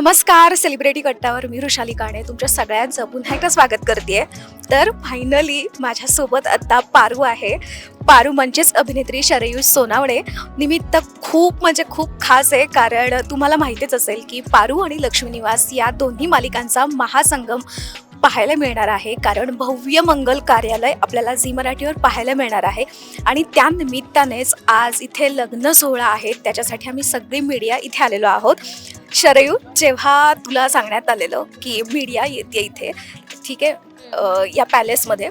नमस्कार सेलिब्रिटी कट्टावर मी ऋषाली काणे. तुमच्या सगळ्यांचं पुन्हा एकदा स्वागत करते तर फायनली माझ्यासोबत आत्ता पारू आहे. पारू म्हणजेच अभिनेत्री शरयू सोनावणे. निमित्त खूप म्हणजे खूप खास आहे कारण तुम्हाला माहितीच असेल की पारू आणि लक्ष्मी निवास या दोन्ही मालिकांचा महासंगम पाहायला मिळणार आहे. कारण भव्य मंगल कार्यालय आपल्याला झी मराठीवर पाहायला मिळणार आहे. आणि त्या निमित्तानेच आज इथे लग्न सोहळा आहे. त्याच्यासाठी आम्ही सगळी मीडिया इथे आलेलो आहोत. शरयू जेव्हा तुला सांगण्यात आलेलं की मीडिया येते इथे ठीक आहे या पॅलेसमध्ये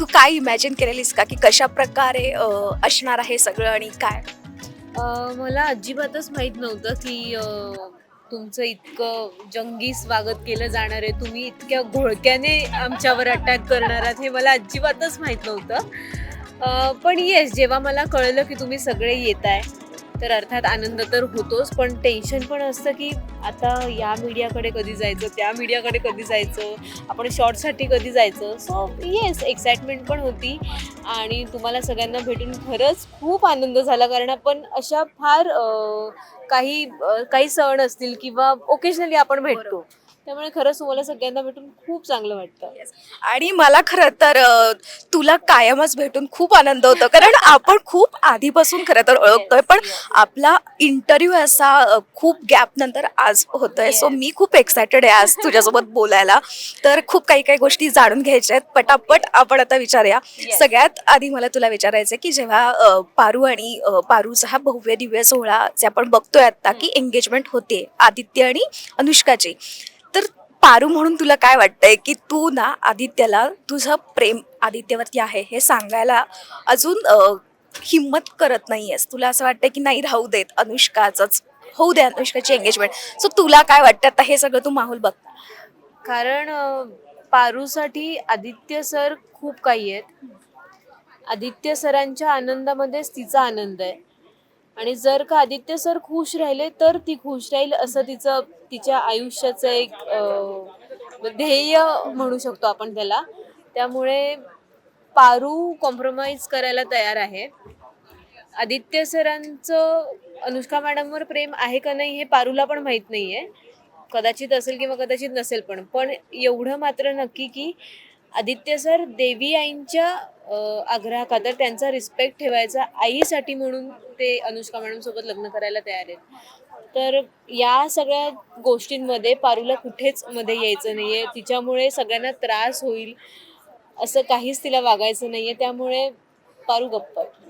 तू काय इमॅजिन केलेलीस का? की कशा प्रकारे असणार आहे सगळं आणि काय? मला अजिबातच माहीत नव्हतं की तुमचं इतकं जंगी स्वागत केलं जाणार आहे. तुम्ही इतक्या घोळक्याने आमच्यावर अटॅक करणार आहात हे मला अजिबातच माहीत नव्हतं. पण येस जेव्हा मला कळलं की तुम्ही सगळे येत आहे तर अर्थात आनंद तर होतोच पण टेन्शन पण असतं की आता या मीडियाकडे कधी जायचं त्या मीडियाकडे कधी जायचं आपण शॉर्टसाठी कधी जायचं. सो येस एक्साइटमेंट पण होती आणि तुम्हाला सगळ्यांना भेटून खरंच खूप आनंद झाला. कारण आपण अशा फार काही काही सण असतील किंवा ओकेजनली आपण भेटतो. त्यामुळे खरंच तुम्हाला सगळ्यांना भेटून खूप चांगलं वाटतं. आणि मला खरं तर अ, तुला कायमच भेटून खूप आनंद होतो. कारण आपण खूप आधीपासून खरं तर ओळखतोय. पण आपला इंटरव्ह्यू असा अ, खूप गॅप नंतर आज होतोय. So Yes. मी खूप एक्सायटेड आहे आज तुझ्यासोबत बोलायला. तर खूप काही काही गोष्टी जाणून घ्यायच्या आहेत. पटापट आपण आता विचारूया. Yes. सगळ्यात आधी मला तुला विचारायचं की जेव्हा अ, पारू आणि अ, पारूचा हा भव्य दिव्य सोहळा जे आपण बघतोय आता की एंगेजमेंट होते. आदित्य आणि अनुष्काची. पारू म्हणून तुला काय वाटतंय की तू ना आदित्यला तुझं प्रेम आदित्यवरती आहे हे सांगायला अजून अ, हिम्मत करत नाहीयेस. तुला असं वाटतंय की नाही राहू देत. अनुष्काचंच होऊ दे अनुष्काची एंगेजमेंट सो तुला काय वाटतं? आता हे सगळं तू माहोल बघ. कारण अ, पारूसाठी आदित्य सर खूप काही आहेत. आदित्य सरांच्या आनंदामध्येच तिचा आनंद आहे. आणि जर का आदित्य सर खुश राहिले तर ती खुश राहील असं तिचं तिच्या आयुष्याचं एक अ, ध्येय म्हणू शकतो आपण त्याला. त्यामुळे पारू कॉम्प्रोमाइज करायला तयार आहे. आदित्य सरांचं अनुष्का मॅडमवर प्रेम आहे का नाही हे पारूला पण माहीत नाही आहे कदाचित असेल किंवा कदाचित नसेल पण पण एवढं मात्र नक्की की आदित्य सर देवी आईंच्या अं, आग्रहाखातर त्यांचा रिस्पेक्ट ठेवायचा आईसाठी म्हणून ते अनुष्का मॅडमसोबत लग्न करायला तयार आहेत. तर या सगळ्या गोष्टींमध्ये पारूला कुठेच मध्ये यायचं नाहीये. तिच्यामुळे सगळ्यांना त्रास होईल असं काहीच तिला वागायचं नाहीये. त्यामुळे पारू गप्प. आहे.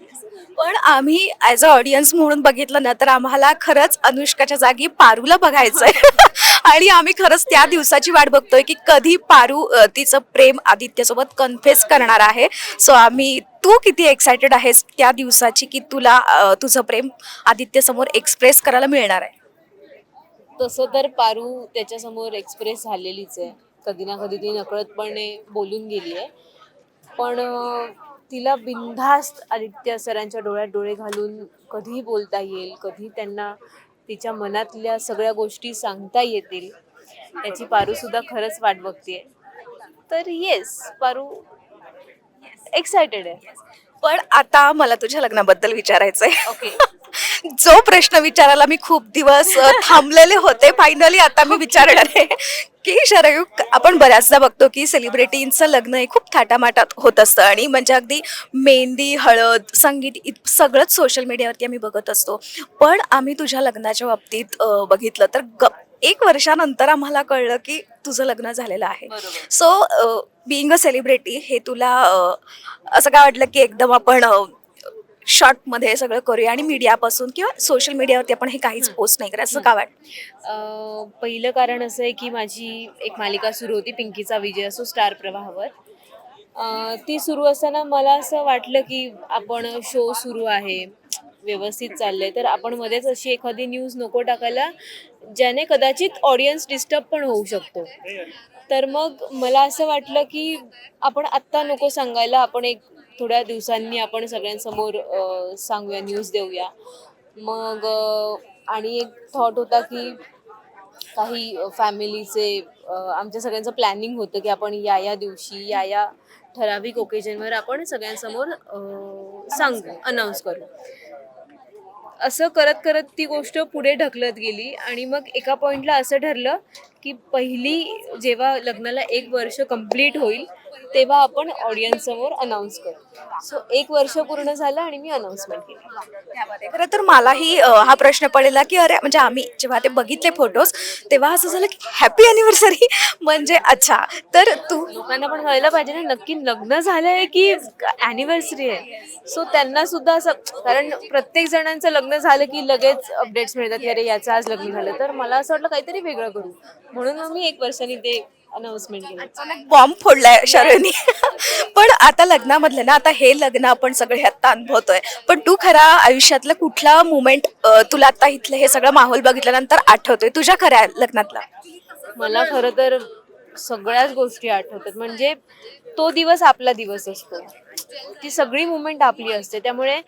पण आम्ही ॲज अ ऑडियन्स म्हणून बघितलं ना तर आम्हाला खरंच अनुष्काच्या जागी पारूला बघायचंय. आणि आम्ही खरंच त्या दिवसाची वाट बघतोय की कधी पारू अ, तिचं प्रेम आदित्यसोबत कन्फेस करणार आहे. सो आम्ही तू किती एक्सायटेड आहेस त्या दिवसाची की तुला अ, तुझं प्रेम आदित्यसमोर एक्सप्रेस करायला मिळणार आहे? तसं तर पारू त्याच्यासमोर एक्सप्रेस झालेलीच आहे. कधी ना कधी ती नकळतपणे बोलून गेली आहे पण अं, तिला बिनधास्त आदित्य सरांच्या डोळ्यात डोळे घालून कधी बोलता येईल कधी त्यांना तिच्या मनातल्या सगळ्या गोष्टी सांगता येतील याची पारू सुद्धा खरंच वाट बघतीये. तर येस पारू एक्सायटेड आहे. पण आता मला तुझ्या लग्नाबद्दल विचारायचंय. ओके जो प्रश्न विचारायला मी खूप दिवस थांबलेले होते फायनली आता मी विचारणार आहे की शरयू आपण बऱ्याचदा बघतो की सेलिब्रिटींचं लग्न हे खूप थाटामाटात होत असतं आणि म्हणजे अगदी मेहंदी हळद संगीत इत- सगळंच सोशल मीडियावरती आम्ही बघत असतो. पण आम्ही तुझ्या लग्नाच्या बाबतीत बघितलं तर ग एक वर्षानंतर आम्हाला कळलं की तुझं लग्न झालेलं आहे. सो बिईंग अ सेलिब्रिटी हे तुला असं काय वाटलं की एकदम आपण शॉर्टमध्ये सगळं करूया आणि मीडियापासून किंवा सोशल मीडियावरती आपण हे काहीच. पोस्ट नाही करायचं असं का वाटतं? अं, पहिलं कारण असं आहे की माझी एक मालिका सुरू होती पिंकीचा विजय असो स्टार प्रवाहावर. ती सुरू असताना मला असं वाटलं की आपण शो सुरू आहे व्यवस्थित चाललंय. तर आपण मध्येच अशी एखादी न्यूज नको टाकायला ज्याने कदाचित ऑडियन्स डिस्टर्ब पण होऊ शकतो. तर मग मला असं वाटलं की आपण आत्ता नको सांगायला आपण एक थोड्या दिवसांनी आपण सगळ्यांसमोर सांगूया न्यूज देऊया. मग आणि एक थॉट होता की काही फॅमिलीचे आमच्या सगळ्यांचं प्लॅनिंग होतं की आपण या या दिवशी या या ठराविक ओकेजनवर आपण सगळ्यांसमोर सांगू अनाऊन्स करू. असं करत करत ती गोष्ट पुढे ढकलत गेली आणि मग एका पॉईंटला असं ठरलं की पहिली जेव्हा लग्नाला एक वर्ष कंप्लीट होईल तेव्हा आपण ऑडियन्स समोर अनाऊन्स करू. सो एक वर्ष पूर्ण झालं आणि मी अनाऊन्समेंट केली. खरं तर मलाही हा प्रश्न पडलेला की अरे म्हणजे आम्ही जेव्हा ते बघितले फोटोज तेव्हा असं झालं की हॅपी अॅनिव्हर्सरी म्हणजे अच्छा तर तू लोकांना पण कळलं पाहिजे ना नक्की लग्न झालंय की अॅनिव्हर्सरी आहे? सो त्यांना सुद्धा असं कारण प्रत्येक जणांचं लग्न झालं की लगेच अपडेट्स मिळतात की अरे याचं आज लग्न झालं. तर मला असं वाटलं काहीतरी वेगळं करू. म्हणून मी एक वर्षाने ते अनाऊन्समेंट केलं बॉम्ब फोडलाय शरणी. पण आता लग्नामधलं ना आता हे लग्न आपण सगळे आता अनुभवतोय. पण तू खरा आयुष्यातलं कुठला मुमेंट तुला आता इथलं हे सगळं माहोल बघितल्यानंतर आठवतोय? तुझ्या खऱ्या लग्नातला. मला खरं तर सगळ्याच गोष्टी आठवतात. म्हणजे तो दिवस आपला दिवस असतो. ती सगळी मुमेंट आपली असते. त्यामुळे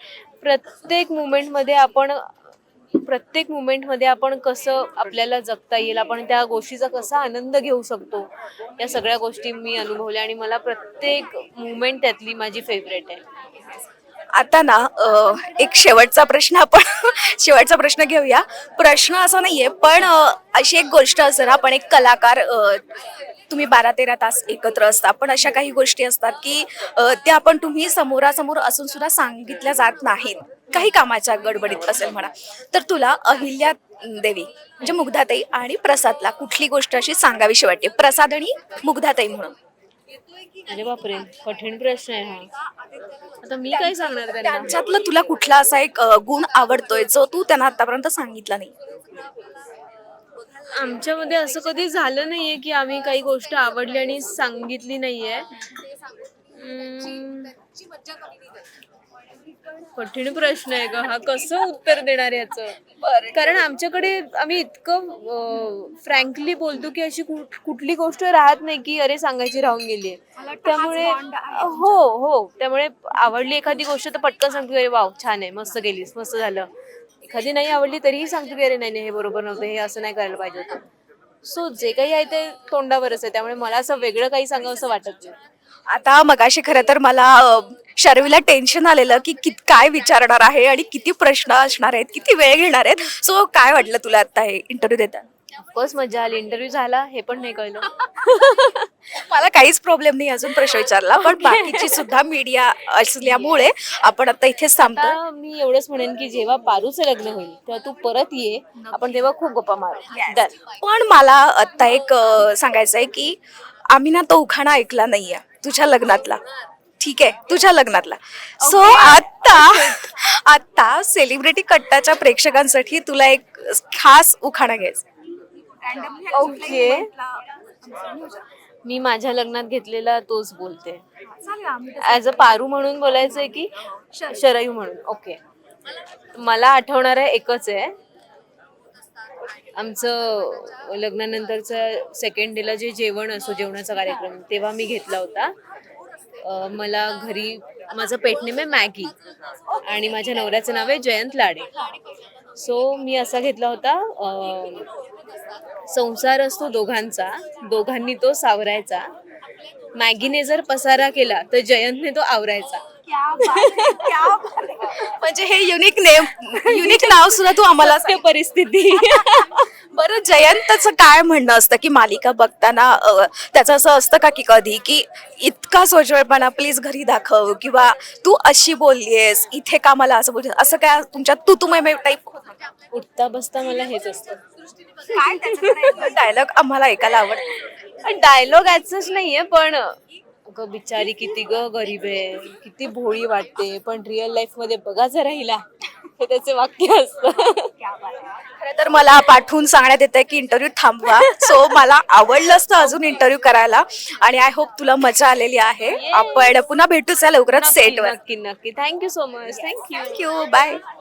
प्रत्येक मुमेंटमध्ये आपण प्रत्येक मुमेंटमध्ये आपण कसं आपल्याला जगता येईल आपण त्या गोष्टीचा कसा आनंद घेऊ शकतो? या सगळ्या गोष्टी मी अनुभवल्या आणि मला प्रत्येक मुमेंट त्यातली माझी फेवरेट आहे. आता ना एक शेवटचा प्रश्न आपण शेवटचा प्रश्न घेऊया. प्रश्न असा नाहीये पण अशी एक गोष्ट असं ना आपण एक कलाकार तुम्ही बारा तेरा तास एकत्र असता. पण अशा काही गोष्टी असतात की त्या आपण तुम्ही समोरासमोर असून सुद्धा सांगितल्या जात नाहीत. काही कामाच्या गडबडीत असेल म्हणा. तर तुला अहिल्या देवी म्हणजे मुग्धाताई आणि प्रसादला कुठली गोष्ट अशी सांगावीशी वाटते? प्रसाद आणि मुग्धाताई म्हणून. अरे बापरे कठीण प्रश्न आहे हा. आता मी काय सांगणार त्यांना? त्यांच्यातलं तुला कुठला असा एक अ, गुण आवडतोय जो तू त्यांना आतापर्यंत सांगितला नाही? आमच्यामध्ये असं कधी झालं नाहीये की आम्ही काही गोष्ट आवडली आणि सांगितली नाहीये. हम्म. कठीण प्रश्न आहे का हा कसं उत्तर देणार याचं? कारण आमच्याकडे आम्ही इतकं फ्रँकली बोलतो की अशी कुठ- कुठली गोष्ट राहत नाही की अरे सांगायची राहून गेली त्यामुळे हो हो. त्यामुळे आवडली एखादी गोष्ट तर पटकन सांगतो अरे वाव छान आहे मस्त गेलीस मस्त झालं. एखादी नाही आवडली तरीही सांगतो की अरे नाही नाही हे बरोबर नव्हतं हे असं नाही करायला पाहिजे होतं. सो जे काही आहे ते तोंडावरच आहे त्यामुळे मला असं वेगळं काही सांगावं असं वाटत नाही. आता मगाशी खरं तर मला अ, शर्वीला टेन्शन आलेलं की कित काय विचारणार आहे आणि किती प्रश्न असणार आहेत किती वेळ घेणार आहेत. सो काय वाटलं तुला आता हे इंटरव्ह्यू देताना? ऑफकोर्स मजा आली. इंटरव्ह्यू झाला हे पण नाही कळलं. मला काहीच प्रॉब्लेम नाही अजून प्रश्न विचारला. पण बाकीची सुद्धा मीडिया असल्यामुळे आपण आता इथेच थांबतो आता मी एवढंच म्हणेन की जेव्हा पारूचं लग्न होईल तेव्हा तू परत ये. आपण तेव्हा खूप गप्पा मारू. डन पण मला आता एक अ, सांगायचं आहे की आम्ही ना तो उखाणा ऐकला नाहीये तुझ्या लग्नातला. ठीक आहे तुझ्या लग्नातला. सो आता आता सेलिब्रिटी कट्टाच्या प्रेक्षकांसाठी तुला एक खास उखाणा घ्यायचा ओके मी माझ्या लग्नात घेतलेला तोच बोलते. ऍज अ पारू म्हणून बोलायचंय की शरयू. म्हणून. ओके मला आठवणार आहे एकच आहे. आमचं लग्नानंतरचं सेकंड डेला जे जेवण असो जेवणाचा कार्यक्रम तेव्हा मी घेतला होता. मला घरी माझं पेटनेम आहे मॅगी. आणि माझ्या नवऱ्याचं नाव आहे जयंत लाडे. सो मी असा घेतला होता संसार असतो दोघांचा दोघांनी तो सावरायचा. मॅगीने जर पसारा केला तर जयंतने तो आवरायचा. म्हणजे हे युनिक नेम युनिक नाव सुद्धा तू आम्हाला सत्य परिस्थिती. बरं जयंतचं काय म्हणणं असतं की मालिका बघताना अ, त्याचं असं असतं का की कधी की इतका सोजवळपणा प्लीज घरी दाखव किंवा तू अशी बोललीयस इथे का मला असं बोललीस असं काय तुमच्या तू तुम्ही टाईप उठता बसता मला हेच असतं. डायलॉग आम्हाला ऐकायला आवडतं. डायलॉग ऍचच नाहीये पण अगं बिचारी किती ग गरीब आहे. किती भोळी वाटते. पण रिअल लाईफमध्ये बघा जरा हिला हे त्याचे वाक्य असतं. खरं तर मला पाठवून सांगण्यात येतं की इंटरव्ह्यू थांबवा. सो मला आवडलं असतं अजून इंटरव्ह्यू करायला. आणि आय होप तुला मजा आलेली आहे. आपण पुन्हा भेटूच या लवकरच सेटवर नक्की नक्की. Thank you so much thank you thank you bye